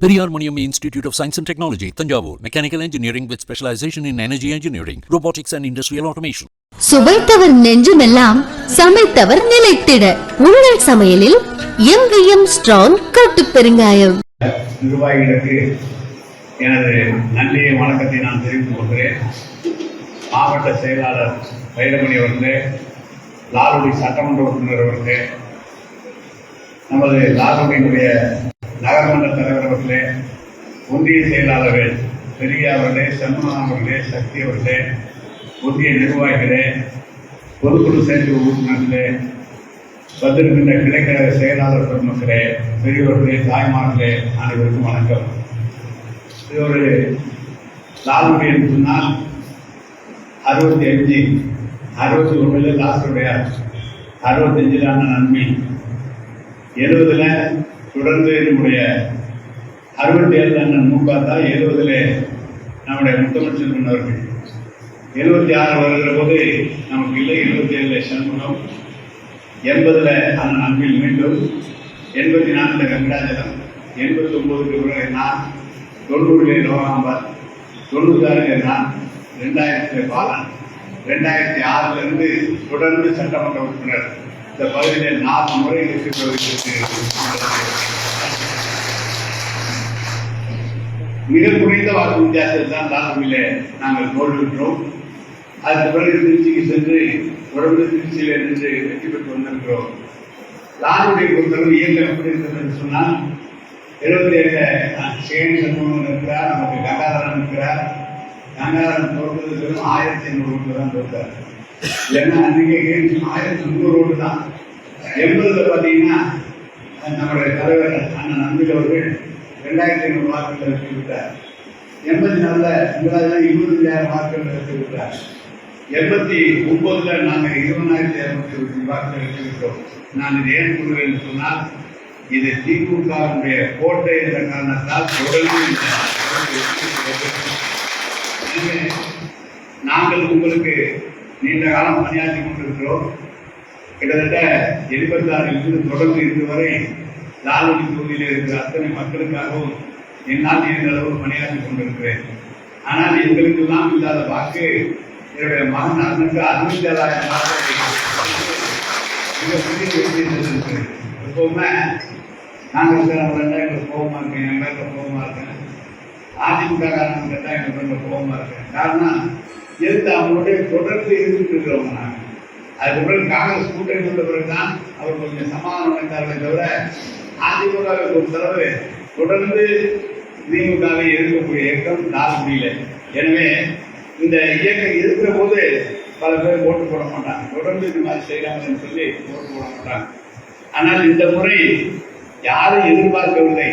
Periyar Maniam Institute of Science and Technology, Tanjavur. Mechanical engineering with specialization in energy engineering, robotics and industrial automation. சுவைத்தவர் நெஞ்சுமெல்லாம் சமைத்தவர் நிலைத்திட உங்கள் சமையலில் எங்கேயும் strong கட்டு பெருங்காயம் நிர்வாகிகளுக்கு எனது நன்றியை வணக்கத்தை நான் தெரிவித்துக் கொள்கிறேன் மாவட்ட செயலாளர் வைரமணி அவர்களே லால்குடி சட்டமன்ற உறுப்பினர் அவர்களே நமது லால்குடியினுடைய நகரமன்ற தலைவர் அவர்களே ஒன்றிய செயலாளர்கள் பெரியா அவர்களே சண்முகம் அவர்களே சக்தி அவர்களே ஒன்றிய நிர்வாகிகளே பொதுக்குழு செயற்குழு உறுப்பினர்களே வந்திருக்கின்ற கிளைக்கழக செயலாளர் பெருமக்களே பெரியவர்களே தாய்மார்களே அனைவருக்கும் வணக்கம். இது ஒரு லால்முடி என்று சொன்னால் அறுபத்தி அஞ்சு அறுபத்தி ஒன்றுல லாஸ்டுடைய அறுபத்தஞ்சிலான நன்மை. எழுபதில் தொடர்ந்து நம்முடைய அறுபத்தி ஏழு அண்ணன் மூக்காத்தா எழுபதுல நம்முடைய முத்தமிழ் செல்வன் அவர்கள். எழுபத்தி ஆறு வருகிற போது நமக்கு இல்லை எழுபத்தி ஏழுல சண்முகம் எண்பதுல அண்ணன் அன்பில் மீண்டும் எண்பத்தி நாலுல வெங்கடாஜலம் எண்பத்தி ஒன்பதுக்கு பிறகு நான் தொண்ணூறுல லோகாம்பாள் தொண்ணூத்தாறுல நான் ரெண்டாயிரத்துல பாலன் ரெண்டாயிரத்தி ஆறுல இருந்து தொடர்ந்து சட்டமன்ற உறுப்பினர். இந்த பகுதியில் நாலு முறை மிக குறைந்த வாக்கு வித்தியாசத்தில் தான் லால்குடியில நாங்கள் தோல்வியுற்றோம் அதுக்கு பிறகு திருச்சிக்கு சென்று தொடர்ந்து திருச்சியில் இருந்து வெற்றி பெற்று வந்திருக்கிறோம். லாலுடைய பொறுத்தவரை இயக்கம் எப்படி இருக்கிறது சொன்னால் எழுபத்தி ஏழு சேன் சண்முகம் இருக்கிறார் நமக்கு கங்காதரன் இருக்கிறார். கங்காதரன் தோற்றது வெறும் ஆயிரத்தி ஐநூறு தான் தோற்றார் ஏன்னா அன்னைக்கு ஆயிரத்தி முந்நூறு தான். எண்பதுல பார்த்தீங்கன்னா நம்முடைய தலைவர் அண்ணன் அன்பில் அவர்கள் ரெண்டாயிரத்தி ஐநூறு வாக்குகள் வெற்றி விட்டார். எண்பத்தி நாலுல உங்களால் இருபத்தஞ்சாயிரம் வாக்குகள் வெற்றி விட்டார். எண்பத்தி ஒன்பதுல நாங்கள் இருபதாயிரத்தி இருநூத்தி வாக்குகள் வெற்றி விட்டோம். நான் இது ஏன் கூறுவேன் சொன்னால் இது திமுகவுடைய கோட்டை என்ற காரணத்தால் தொடர்ந்து நாங்கள் உங்களுக்கு நீண்ட காலம் பணியாற்றி கொண்டிருக்கிறோம். கிட்டத்தட்ட எழுபத்தாறிலிருந்து தொடர்ந்து இன்று வரை லால்குடி தொகுதியில் இருக்கிற அத்தனை மக்களுக்காகவும் என்னால் நீண்ட அளவு பணியாற்றி கொண்டிருக்கிறேன். ஆனால் எங்களுக்கெல்லாம் இல்லாத வாக்கு என்னுடைய மகன் அண்ணனுக்கு அறுபத்தி ஏழாயிரம் வாக்கு மிகப்பெரிய வெற்றி இருக்கிறது எப்பவுமே நாங்கள் இருக்கிறவங்க எங்களுக்கு கோபமாக இருக்கேன். என் மேல கோபமாக இருக்கேன். அதிமுக காரணம் கேட்டால் எங்களுக்கு ரொம்ப கோபமாக இருக்கேன். காரணம் எதிர்த்து அவங்களுடைய தொடர்ந்து இருந்துட்டு இருக்கிறவங்க நாங்கள் அதுக்கப்புறம் காங்கிரஸ் கூட்டணி வந்த பிறகுதான் அவர் கொஞ்சம் சமாதானம் அடைந்தார்களே தவிர அதிமுகவை பொறுத்தளவு தொடர்ந்து திமுகவை எதிர்க்கக்கூடிய இயக்கம் நாள் முடியல. எனவே இந்த இயக்கம் இருக்கிற போது பல பேர் ஓட்டு போட மாட்டாங்க. தொடர்ந்து இந்த மாதிரி செய்யறாங்கன்னு சொல்லி ஓட்டு போட மாட்டாங்க. ஆனால் இந்த முறை யாரும் எதிர்பார்க்கவில்லை.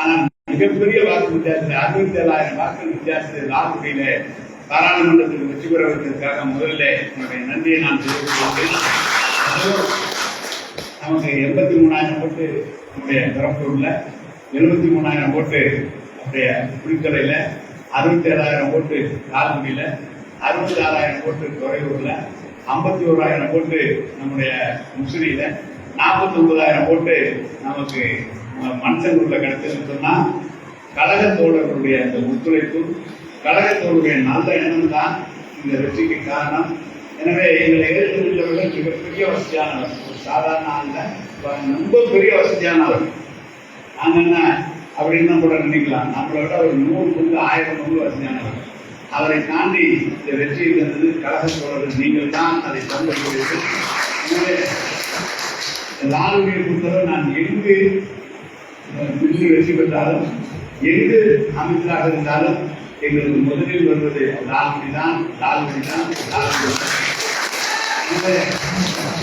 ஆனால் மிகப்பெரிய வாக்கு வித்தியாசத்தில் அறுபத்தி ஏழாயிரம் வாக்கு வித்தியாசத்தில் லால்குடியில பாராளுமன்றத்தில் வெற்றி பெற வைத்ததற்காக முதல்ல உங்களுடைய நன்றியை நான் தெரிவித்துக் கொள்கிறேன். அதுவும் நமக்கு எண்பத்தி மூணாயிரம் போட்டு நம்முடைய பிறப்பூரில் எழுபத்தி மூணாயிரம் போட்டு நம்முடைய புலிக்கரையில அறுபத்தி ஏழாயிரம் போட்டு லால்குடியில அறுபத்தி ஆறாயிரம் போட்டு துறையூரில் ஐம்பத்தி ஓராயிரம் போட்டு நம்முடைய முசிறியில் நாற்பத்தி ஒன்பதாயிரம் போட்டு நமக்கு மனுஷங்களுக்குள்ள கிடைச்சதுன்னு சொன்னால் கழக தோழர்களுடைய அந்த ஒத்துழைப்பு கழக நல்ல எண்ணம் தான் இந்த வெற்றிக்கு காரணம். எனவே எங்களை எதிர்த்துள்ளவர்கள் மிகப்பெரிய வசதியானவர். ஒரு சாதாரண ஆள்ல ரொம்ப பெரிய வசதியானவர். நாங்க என்ன அப்படின்னு கூட நினைக்கலாம் நம்மளை விட ஒரு நூறு பங்கு ஆயிரம் பங்கு வசதியானவர். அவரை தாண்டி இந்த வெற்றியை தந்தது கழகத்தோழர்கள் நீங்கள் தான் அதை தந்திருக்கிறீர்கள் எனவே லாலுடைய பொறுத்தவரை நான் எங்கு வெற்றி பெற்றாலும் எங்கு அமைச்சராக இருந்தாலும் எங்களுக்கு முதலில் வருவது லால்குடி தான் லால்குடி தான் லால்குடி தான்.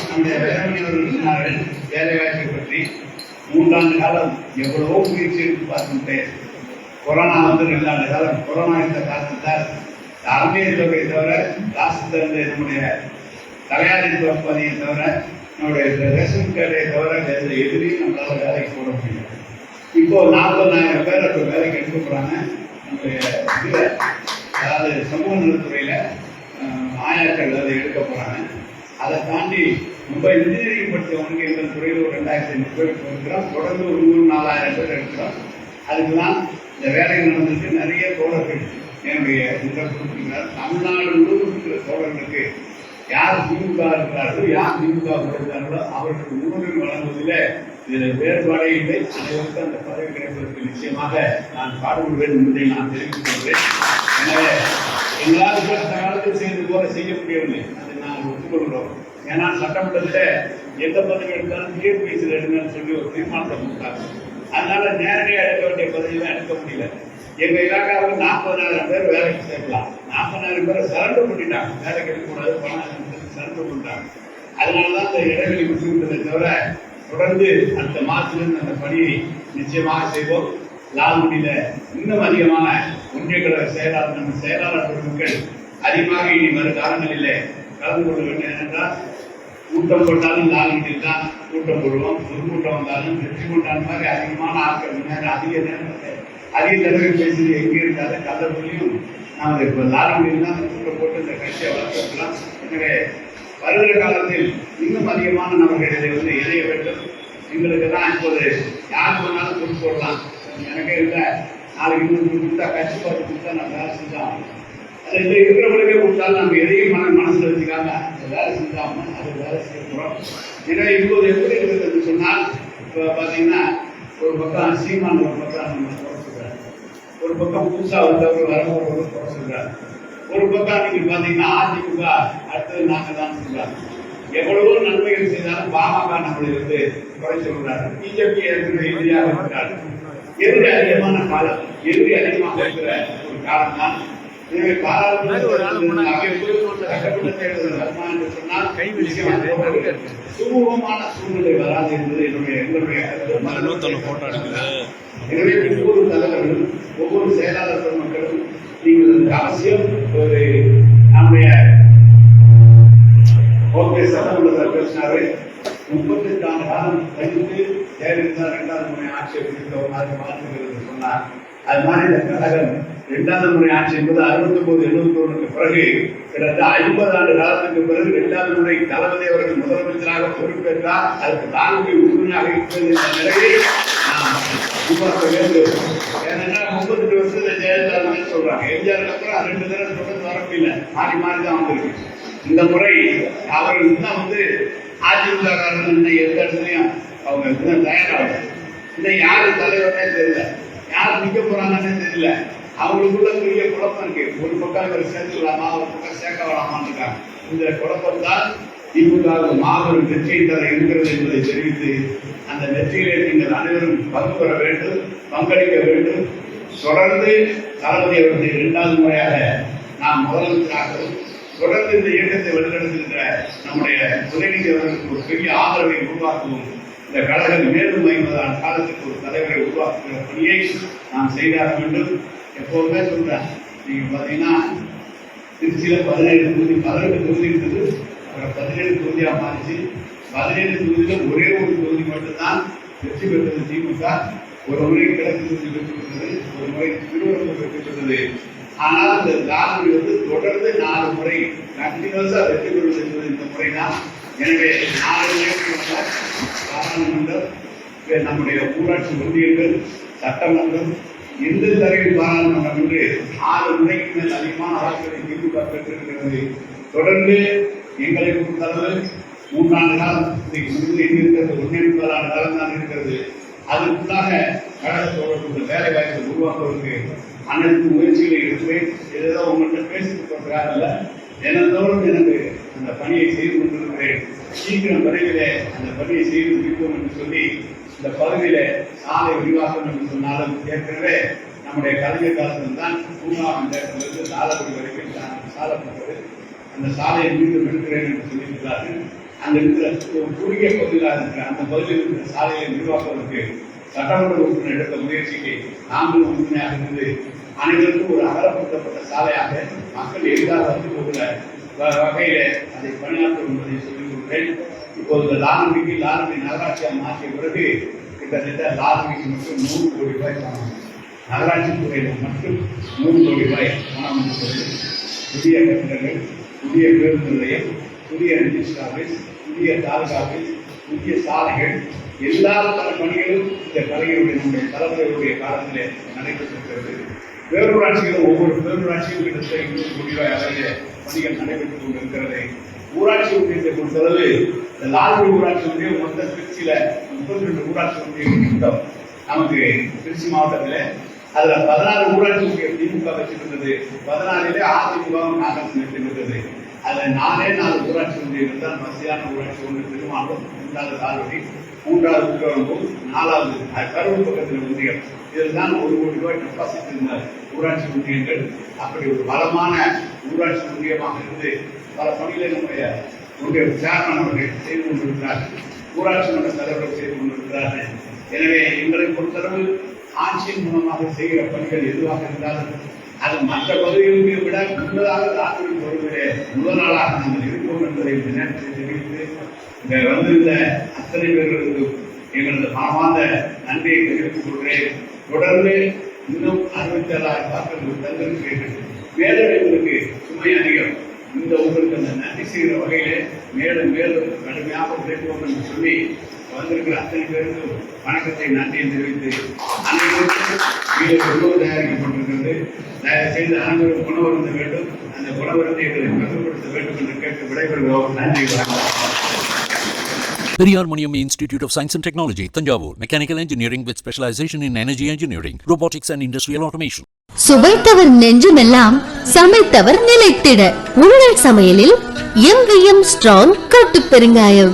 நம்முடைய வேளாண்மை அவர்கள் சொன்னார்கள் வேலைவாய்ப்பை பற்றி மூன்றாண்டு காலம் எவ்வளவோ முயற்சி எடுத்து பார்த்துட்டேன் கொரோனா வந்து ரெண்டாண்டு காலம். கொரோனா இருந்த காரணத்தால் யாருமே தொகையை தவிர காசு தந்து நம்முடைய தலையாரி பணியை தவிர நம்முடைய ரேஷன் கார்டை தவிர வேறு எதிரையும் நம்மளால் வேலைக்கு போட முடியும் இப்போ நாற்பதாயிரம் பேர் இப்போ வேலைக்கு எடுக்க நம்முடைய இதில் அதாவது சமூக நலத்துறையில் ஆயாக்கள் அதை எடுக்க போகிறாங்க அதை தாண்டி ரொம்ப இன்ஜினியரிங் படித்தவங்க எங்கள் துறையில் ஒரு ரெண்டாயிரத்தி ஐநூறு பேர் இருக்கிறோம் தொடர்ந்து ஒரு நூறு நாலாயிரம் பேர் எடுக்கிறோம். அதுக்கெல்லாம் இந்த வேலை நடந்துட்டு நிறைய தோழர்கள் என்னுடைய உங்கள் கொடுத்துருக்கிறார் தமிழ்நாடு முழுவதும் இருக்கிற தோழர்களுக்கு யார் திமுக இருக்கிறார்களோ யார் திமுக இருக்கிறார்களோ அவர்களுக்கு ஊழல் வழங்குவதில் இதில் வேறுபாடே இல்லை. அனைவருக்கும் அந்த பதவி கிடைப்பதற்கு நிச்சயமாக நான் பாடுபடுவேன் என்பதை நான் தெரிவித்துக் கொள்கிறேன். எனவே எங்களால் கூட காலத்தில் செய்து போல செய்ய முடியவில்லை. அதை நாங்கள் ஒத்துக்கொள்கிறோம். ஏன்னா சட்டமன்றத்தில் எந்த பதவி எடுத்தாலும் டிஎன்பிஎஸ்சியில் எடுங்கன்னு சொல்லி ஒரு தீர்மானத்தை கொடுத்தாங்க. அதனால நேரடியாக எடுக்க வேண்டிய பதவியெல்லாம் எடுக்க முடியல. எங்க இலாக்காவில் நாற்பதாயிரம் பேர் வேலைக்கு சேர்க்கலாம். நாற்பதாயிரம் பேர் சரண்டர் பண்ணிட்டாங்க. வேலைக்கு எடுக்கக்கூடாது பணம் சரண்டர் கொண்டாங்க அதனாலதான் அந்த இடைவெளி விட்டுவிட்டதை தவிர தொடர்ந்து அந்த மாதத்திலிருந்து அந்த பணியை நிச்சயமாக செய்வோம். லால்குடியில இன்னும் அதிகமான ஒன்றிய கழக செயலாளர் நம்ம செயலாளர் பெருமக்கள் அதிகமாக இனி வரும் காலங்களிலே கலந்து கொள்ள வேண்டும். என்றால் கூட்டம் போட்டாலும் லால்குடியில் தான் கூட்டம் போடுவோம். பொதுக்கூட்டம் வந்தாலும் வெற்றி கொண்டான் மாதிரி அதிகமான ஆட்கள் முன்னாடி அதிக நேரம் அதிக தடவை பேசியது எங்கே இருக்காது கல்லூரியும் நாம் இப்போ லால்குடியில் தான் கூட்டம் போட்டு இந்த கட்சியை வளர்த்துக்கலாம் எனவே வருகிற காலத்தில் இன்னும் அதிகமான நபர்கள் இதை வந்து இணைய வேண்டும். எங்களுக்கு தான் இப்போது யார் சொன்னாலும் கொண்டு போடலாம். எனக்கே இல்லை. நாளைக்கு இன்னும் கொடுத்தா கட்சி பார்த்து கொடுத்தா நான் வேலை செஞ்சோம் அது இல்லை இருக்கிறவங்களுக்கே கொடுத்தாலும் நம்ம எதையும் மன மனசில் வச்சுக்காம அந்த வேலை செஞ்சாம அது வேலை செய்ய போகிறோம் ஏன்னா இப்போது எப்படி இருக்கிறது சொன்னால் இப்போ பார்த்தீங்கன்னா ஒரு பக்கம் சீமான் ஒரு பக்கம் நம்ம குறை ஒரு பக்கம் புதுசாக வந்தவர்கள் வரவங்க குறை ஒரு பக்கம் நீங்க பாத்தீங்கன்னா அதிமுக அடுத்தது நாங்க தான் சொல்றாங்க எவ்வளவோ நன்மைகள் செய்தாலும் பாமக நம்மளை வந்து குறை சொல்றாரு பிஜேபி எதிரியாக இருக்கிறார் எதிரி அதிகமான காலம் எதிரி அதிகமாக இருக்கிற ஒரு காலம் தான். எனவே பாராளுமன்ற சுமூகமான சூழ்நிலை வராது என்பது என்னுடைய எங்களுடைய. எனவே தலைவர்களும் ஒவ்வொரு செயலாளர் பெருமக்களும் நீங்கள் அதுக்கு அவசியம் ஒரு நம்முடைய ஓகே சட்டமன்றத்தில் பேசினாரு. முப்பத்தெட்டு ஆண்டு காலம் கழித்து ஜெயலலிதா இரண்டாவது முறை ஆட்சி பிடித்தவர் அது மாற்றுகிறது சொன்னார். அது மாதிரி இந்த கழகம் இரண்டாவது முறை ஆட்சி என்பது அறுபத்தி ஒன்பது எழுபத்தி ஒன்றுக்கு பிறகு கிட்டத்தட்ட ஐம்பது ஆண்டு காலத்துக்கு பிறகு இரண்டாவது முறை தளபதி அவர்கள் முதலமைச்சராக பொறுப்பேற்றார். அதுக்கு நான்கு உறுதுணையாக இருப்பது என்ற நிலையை நாம் உருவாக்க வேண்டும் ஏன்னா முப்பத்தெட்டு வருஷத்துல ஜெயலலிதா வந்து சொல்றாங்க. எம்ஜிஆருக்கு அப்புறம் ரெண்டு தடவை தொடர்ந்து வர முடியல. மாறி மாறி தான் வந்திருக்கு. இந்த முறை அவர்கள் இன்னும் வந்து அதிமுக காரர்கள் இன்னும் எந்த இடத்துலையும் அவங்க இன்னும் தயாராகல. இன்னும் யாரு தலைவர்னே தெரியல. யார் நிக்க போறாங்கன்னு தெரியல. அவங்களுக்குள்ள பெரிய குழப்பம் இருக்கு. ஒரு பக்கம் இவர் சேர்த்துக்கலாமா ஒரு பக்கம் சேர்க்க வேணாமான்னு இருக்காங்க. இந்த குழப்பம் தான் திமுக மாபெரும் வெற்றியை தர இருக்கிறது என்பதை தெரிவித்து அந்த வெற்றியிலே நீங்கள் அனைவரும் பங்கு பெற வேண்டும் பங்களிக்க வேண்டும். தொடர்ந்து தளபதி அவர்களை இரண்டாவது முறையாக நாம் முதலமைச்சராகவும் தொடர்ந்து இந்த இயக்கத்தை வழிநடத்துகின்ற நம்முடைய துணைநிதி அவர்களுக்கு ஒரு பெரிய ஆதரவை உருவாக்கவும். இந்த கழகம் மேலும் ஐம்பதாம் காலத்துக்கு ஒரு தலைவரை உருவாக்குகிற பணியை நாம் செய்தாக வேண்டும். எப்போதுமே சொல்றேன் நீங்க பாத்தீங்கன்னா திருச்சியில பதினேழு தொகுதி பதினெட்டு தொகுதி இருந்தது பதினேழு தொகுதியாக மாறிச்சு. பதினேழு தொகுதியில் ஒரே ஒரு தொகுதி மட்டும்தான் வெற்றி பெற்றது திமுக ஒரு முறை கிழக்கு தொகுதி வெற்றி பெற்றது ஒரு முறை திருவள்ளூர் வெற்றி பெற்றது. ஆனால் இந்த லாபி வந்து தொடர்ந்து நாலு முறை கண்டினியூஸா வெற்றி பெறுவது என்பது இந்த முறை தான் எனவே நாலு பாராளுமன்றம் நம்முடைய ஊராட்சி ஒன்றியங்கள் சட்டமன்றம் எந்த தரையில் பாராளுமன்றம் என்று ஆறு முறைக்கு மேல் அதிகமான வாக்குகளை திமுக பெற்றிருக்கிறது. தொடர்ந்து எங்களை பொறுத்தளவு மூன்றாண்டு காலம் இன்றைக்கு இருக்கிறது ஒன்றே காலம் தான் இருக்கிறது. அதற்குள்ளாக கழகத்தோடு வேலை வாய்ப்பை உருவாக்குவதற்கு அனைத்து முயற்சிகளை எடுப்பேன். ஏதோ உங்கள்கிட்ட பேசிட்டு போகிறார் அல்ல தினந்தோறும் எனக்கு அந்த பணியை செய்து கொண்டிருக்கிறேன். சீக்கிரம் விரைவிலே அந்த பணியை செய்து முடிப்போம் என்று சொல்லி இந்த பகுதியில சாலை விரிவாக்கம் என்று சொன்னாலும் ஏற்கனவே நம்முடைய கலைஞர் காலத்தில் தான் பூங்காவன் தேட்டத்திலிருந்து சாலக்குடி வரைக்கும் சா- சாலப்பட்டது அந்த சாலையை மீண்டும் எடுக்கிறேன் என்று சொல்லியிருக்கிறார்கள். அங்க இருக்கிற குறுகிய பகுதியாக இருக்கிற அந்த பகுதியில் இருக்கிற சாலையை நிர்வாகத்திற்கு சட்டமன்ற உறுப்பினர் எடுத்த முயற்சிக்கு நாங்களும் உறுதுணையாக இருந்து அனைவருக்கும் ஒரு அகலப்படுத்தப்பட்ட சாலையாக மக்கள் எளிதாக வந்து போகிற வகையில் அதை பணியாற்றும் என்பதை சொல்லிக் கொடுக்கிறேன் இப்போது லாரம்பிக்கு லாரம்பி நகராட்சியாக மாற்றிய பிறகு கிட்டத்தட்ட லாரம்பிக்கு மட்டும் நூறு கோடி ரூபாய் பணம் நகராட்சி துறையில் மட்டும் நூறு கோடி ரூபாய் பணம் இருக்கிறது புதிய கட்டிடங்கள் புதிய பேருந்து நிலையம் புதிய ரிஜிஸ்டர் ஆஃபீஸ் புதிய தாலுகா ஆஃபீஸ் புதிய சாலைகள் எல்லா பல பணிகளும் இந்த கலைஞருடைய நம்முடைய தலைவர்களுடைய காலத்திலே நடைபெற்றிருக்கிறது. பேரூராட்சிகளும் ஒவ்வொரு பேரூராட்சியும் கிட்டத்தட்ட இருபது கோடி ரூபாய் அளவிலே பணிகள் நடைபெற்றுக் கொண்டிருக்கிறது. ஊராட்சி ஒன்றியத்தை பொறுத்தளவு இந்த லால்குடி ஊராட்சி ஒன்றியம் மொத்த திருச்சியில முப்பத்தி ரெண்டு ஊராட்சி ஒன்றியம் திட்டம் நமக்கு திருச்சி மாவட்டத்தில் அதுல பதினாறு ஊராட்சி ஒன்றியம் திமுக வச்சிருந்தது. பதினாலிலே அதிமுகவும் காங்கிரஸ் நிறுத்திருந்தது அதுல நாலே நாலு ஊராட்சி ஒன்றியம் இருந்தால் மசியான ஊராட்சி ஒன்று திருமாவளம் மூன்றாவது கால்வடி மூன்றாவது திருவரம்பூர் நாலாவது கரூர் பக்கத்தில் ஒன்றியம் தான் ஒரு கோடி ரூபாய் டெபாசிட் இருந்தார். ஊராட்சி ஒன்றியங்கள் அப்படி ஒரு பலமான ஊராட்சி ஒன்றியமாக இருந்து பல பணிகளை நம்முடைய ஒன்றிய சேர்மன் அவர்கள் செய்து கொண்டிருக்கிறார்கள். ஊராட்சி மன்ற தலைவர்கள் செய்து கொண்டிருக்கிறார்கள். எனவே எங்களை பொறுத்தளவு ஆட்சியின் மூலமாக செய்கிற பணிகள் எதுவாக இருந்தாலும் அது மற்ற பகுதிகளுக்கு விட முன்னதாக ராத்திரி பொறுப்பிலே முதல் நாளாக நாங்கள் இருப்போம் என்பதை இந்த நேரத்தில் தெரிவித்து இங்கே வந்திருந்த அத்தனை பேர்களுக்கு எங்களது மனமார்ந்த நன்றியை தெரிவித்துக் கொள்கிறேன். தொடர்ந்து இன்னும் அறுபத்தி ஏழாயிரம் வாக்குகள் தந்திருக்கிறீர்கள் மேலும் எங்களுக்கு சுமை அதிகம். இந்த உங்களுக்கு அந்த நன்றி செய்கிற வகையிலே மேலும் மேலும் கடுமையாக உழைப்போம் என்று சொல்லி வந்திருக்கிற அத்தனை பேருக்கும் வணக்கத்தை நன்றியை தெரிவித்து அனைவருக்கும் உணவு தயாரிக்கப்பட்டிருக்கிறது தயவு செய்து அனைவரும் உணவருந்த வேண்டும். அந்த உணவருந்தை எங்களை வேண்டும் என்று கேட்டு விடைபெறுகிறோம். நன்றி வணக்கம். Periyar Maniam Institute of Science and Technology, Tanjavur. Mechanical engineering with specialization in energy engineering, robotics and industrial automation. சுவைத்தவர் நெஞ்சுமெல்லாம் சமைத்தவர் நிலைத்திட. உங்கள் சமையலில் எங்கேயும் ஸ்ட்ராங் கட்டு பெருங்காயம்